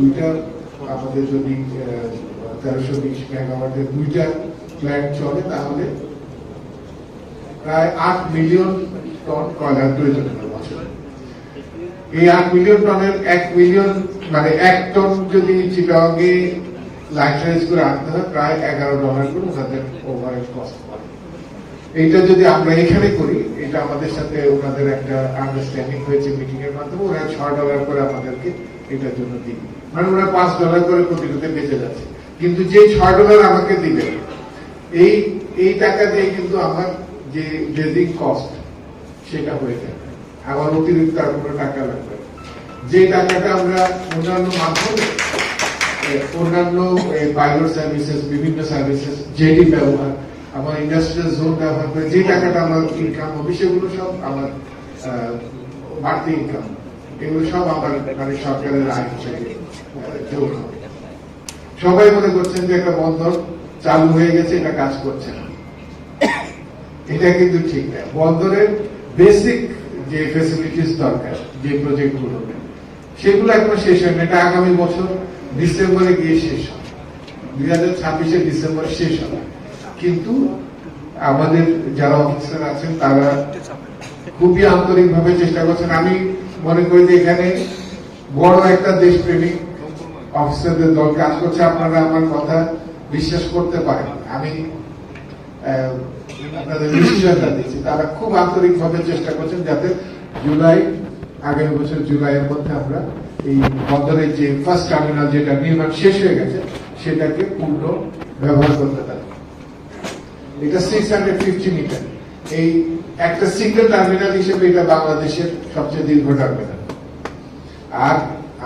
দুইটা, আমাদের যদি তেরোশো বিশ মেগাওয়াটের দুইটা প্ল্যান্ট চলে, তাহলে প্রায় আট মিলিয়ন টন কয়লার প্রয়োজন এই আট মিলিয়ন টনের এক মিলিয়ন মানে এক টন যদি চিটাঙ্গে লাইসেন্স করে আনতে হয়, প্রায় এগারো ডলার করে ওনাদের ওভারহেড কস্ট পড়ে। এইটা যদি আমরা এখানে করি, এটা আমাদের সাথে ওনাদের একটা আন্ডারস্ট্যান্ডিং হয়েছে মিটিং এর মাধ্যমে, ওরা ছয় ডলার করে আমাদেরকে এটার জন্য দিবে। মানে ওরা পাঁচ ডলার করে প্রতিরোধে বেঁচে যাচ্ছে। কিন্তু যে ছয় ডলার আমাকে দিবে, এই এই টাকা দিয়ে কিন্তু আমার যে ড্রেজিং কস্ট সেটা হয়ে যাবে আমার অতিরিক্ত আর কোনো টাকা লাগবে। যে টাকাটা আমরা অন্যান্য মাধ্যমে অন্যান্য পাইলট সার্ভিসেস বিভিন্ন সার্ভিসেস যেটি ব্যবহার, আমার ইন্ডাস্ট্রিয়াল জোন ব্যবহার করে যে টাকাটা আমার ইনকাম হবে, সেগুলো সব আমার বাড়তি ইনকাম এগুলো সব আমার মানে সরকারের আহ, সবাই মনে করছেন যে একটা চালু হয়ে গেছে এটা কাজ করছে না। এটা কিন্তু ঠিক না বন্দরের বেসিক যে ফেসিলিটিস দরকার যে সেগুলো এখনও শেষ হয়নি এটা আগামী বছর ডিসেম্বরে গিয়ে শেষ হবে। দুই হাজার ছাব্বিশে ডিসেম্বর শেষ হবে। কিন্তু আমাদের যারা অফিসার আছেন তারা খুবই আন্তরিক ভাবে চেষ্টা করছেন। আমি মনে করি যে এখানে বড় একটা দেশপ্রেমিক অফিসারদের দল কাজ করছে। আপনারা আমার কথা বিশ্বাস করতে পারেন। আমি আপনাদের নিশ্চয়তা দিচ্ছি। তারা খুব আন্তরিক ভাবে চেষ্টা করছেন যাতে জুলাই, আগামী বছর জুলাইয়ের মধ্যে আমরা এই বন্দরের যে ফার্স্ট টার্মিনাল যেটা নির্মাণ শেষ হয়ে গেছে, সেটাকে পূর্ণ ব্যবহার করতে পারি। এটা সিক্স হান্ড্রেড ফিফটি মিটার এই একটা সিঙ্গেল টার্মিনাল হিসেবে এটা বাংলাদেশের সবচেয়ে দীর্ঘ টার্মিনাল আর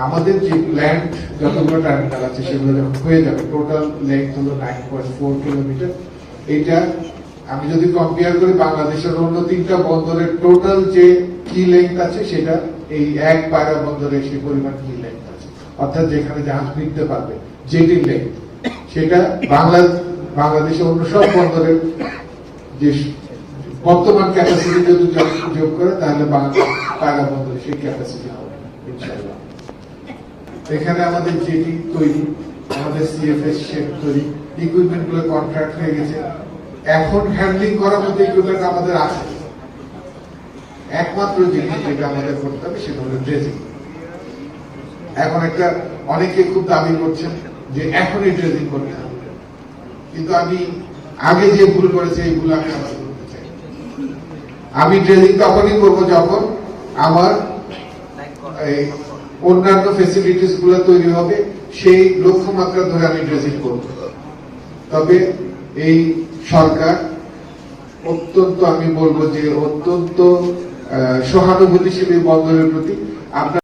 আমাদের যে প্ল্যান্ট যতগুলো টার্মিনাল আছে, সেগুলো হয়ে যাবে। টোটাল লেন্থ হলো নাইন পয়েন্ট ফোর কিলোমিটার এটা আমি যদি কম্পেয়ার করি, বাংলাদেশের অন্য তিনটা বন্দরের টোটাল যে কি লেন্থ আছে, সেটা এই এক পায়রা বন্দরে সে পরিমাণ কি লেন্থ আছে। অর্থাৎ যেখানে জাহাজ ফিরতে পারবে যেটির লেন্থ সেটা বাংলা বাংলাদেশের অন্য সব বন্দরের যে বর্তমান ক্যাপাসিটি যদি যোগ- করে তাহলে সেই ক্যাপাসিটি হবে এখানে আমাদের তৈরি, আমাদের সিএফএস শেপ তৈরি ইকুইপমেন্টগুলো কন্ট্রাক্ট হয়ে গেছে। এখন হ্যান্ডলিং করার ইকুইপমেন্ট আমাদের আছে। একমাত্র জিনিস যেটা আমাদের করতে হবে, সেটা হলো এখন একটা, অনেকে খুব দাবি করছেন যে এখনই ড্রেসিং করতে হবে। কিন্তু আমি আগে যে ভুল করেছি, এই ভুল আমি। আমি ড্রেসিং তখনই করব যখন আমার অন্যান্য ফেসিলিটিসগুলো তৈরি হবে, সেই লক্ষ্যমাত্রা ধরে আমি ড্রেসিং করব। তবে এই সরকার অত্যন্ত, আমি বলব যে অত্যন্ত সহানুভূতিশীল বন্দরের প্রতি। আপনার